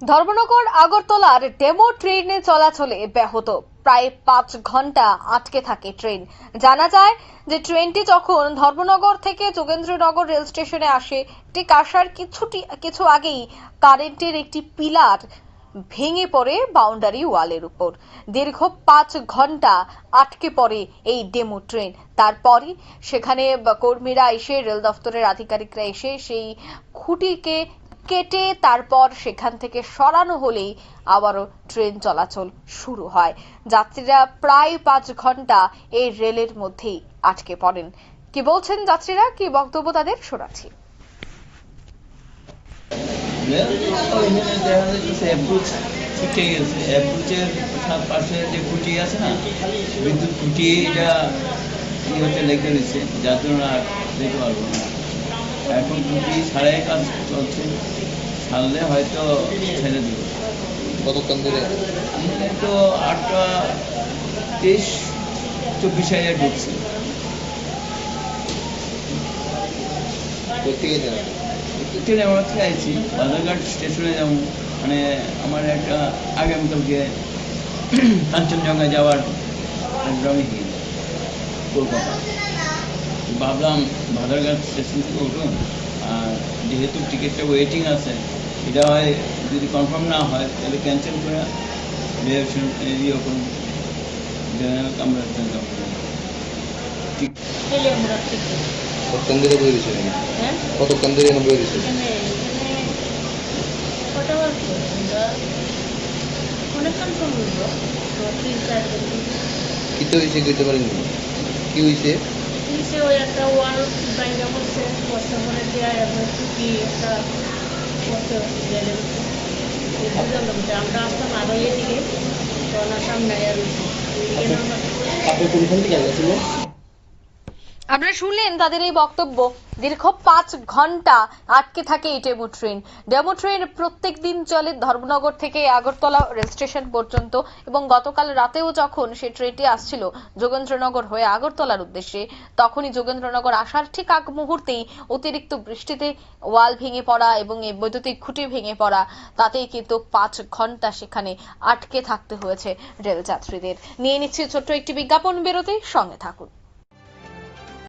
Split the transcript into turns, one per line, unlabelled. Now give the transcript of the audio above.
ধর্মনগর, আগরতলার ডেমো ট্রেনে চলাচলে ব্যাহত। প্রায় পাঁচ ঘণ্টা আটকে থাকে ট্রেন। জানা যায় যে ট্রেনটি যখন ধর্মনগর থেকে যোগেন্দ্রনগর রেল স্টেশনে আসে, ঠিক আসার কিছুটি, কিছু আগেই কারেন্টের একটি পিলার ভেঙে পড়ে বাউন্ডারি ওয়ালের উপর। দীর্ঘ পাঁচ ঘণ্টা আটকে পড়ে এই ডেমো ট্রেন। তারপরে সেখানে কর্মীরা এসে, রেল দফতরের আধিকারিকরা এসে সেই খুঁটিকে কেটে তারপর সেখান থেকে সরানো হলেই আবারও ট্রেন চলাচল শুরু হয়। যাত্রীরা প্রায় পাঁচ ঘণ্টা এই রেলের মধ্যেই আটকে পড়েন। কি বলছেন যাত্রীরা? কি বক্তব্য তাদের? শোনাচ্ছি।
ওইখানে দেখা যাচ্ছে অ্যাপ্রোচ ছুটে গেছে। অ্যাপ্রোচের পাশে যে খুঁটি আছে না, বিদ্যুৎ খুঁটি এটা হচ্ছে লেগে রয়েছে, যার জন্য এখন খুঁটি ছাড়াই কাজ চলছে। ছাড়লে হয়তো ছেড়ে দেবো।
কতক্ষণ ধরে?
তো আটটা তেইশ চব্বিশ হাজার ঢুকছে। ট্রেনে আমরা আইছি। বাজারঘাট স্টেশনে যেমন মানে আমার একটা আগামীকালকে কাঞ্চনজঙ্ঘা যাওয়ার গিয়ে কলকাতা। ভাবলাম বাজারঘাট স্টেশন থেকে উঠুন। আর যেহেতু টিকিটটা ওয়েটিং আছে এটা হয় যদি কনফার্ম না হয় তাহলে ক্যান্সেল করে রিজার্ভেশন ইয়ে করুন জেনারেল ঠিক
কতক্ষণ ধরে বই
হ্যাঁ?
কতক্ষণ ধরে বই
ঘণ্টা
কি তো হয়েছে কইতে পারেন। কি হয়েছে?
নিচে ওই একটা ওয়াল বাইরে করছে বস্তা করে দেওয়া এবার টুকি একটা বসতে গেলে আমরা আসতাম আরও এদিকে তো সামনে আর
আপনি কোনখান থেকে গেছিলেন
আপনারা শুনলেন তাদের এই বক্তব্য। দীর্ঘ পাঁচ ঘণ্টা আটকে থাকে এই ডেমো ট্রেন। ডেমো ট্রেন প্রত্যেক দিন চলে ধর্মনগর থেকে আগরতলা রেল স্টেশন পর্যন্ত এবং গতকাল রাতেও যখন সে ট্রেনটি আসছিল যোগেন্দ্রনগর হয়ে আগরতলার উদ্দেশ্যে, তখনই যোগেন্দ্রনগর আসার ঠিক আগ মুহূর্তেই অতিরিক্ত বৃষ্টিতে ওয়াল ভেঙে পড়া এবং এই বৈদ্যুতিক খুঁটি ভেঙে পড়া, তাতেই কিন্তু পাঁচ ঘণ্টা সেখানে আটকে থাকতে হয়েছে রেল যাত্রীদের নিয়ে নিচ্ছে ছোট্ট একটি বিজ্ঞাপন, বেরোতে সঙ্গে থাকুন।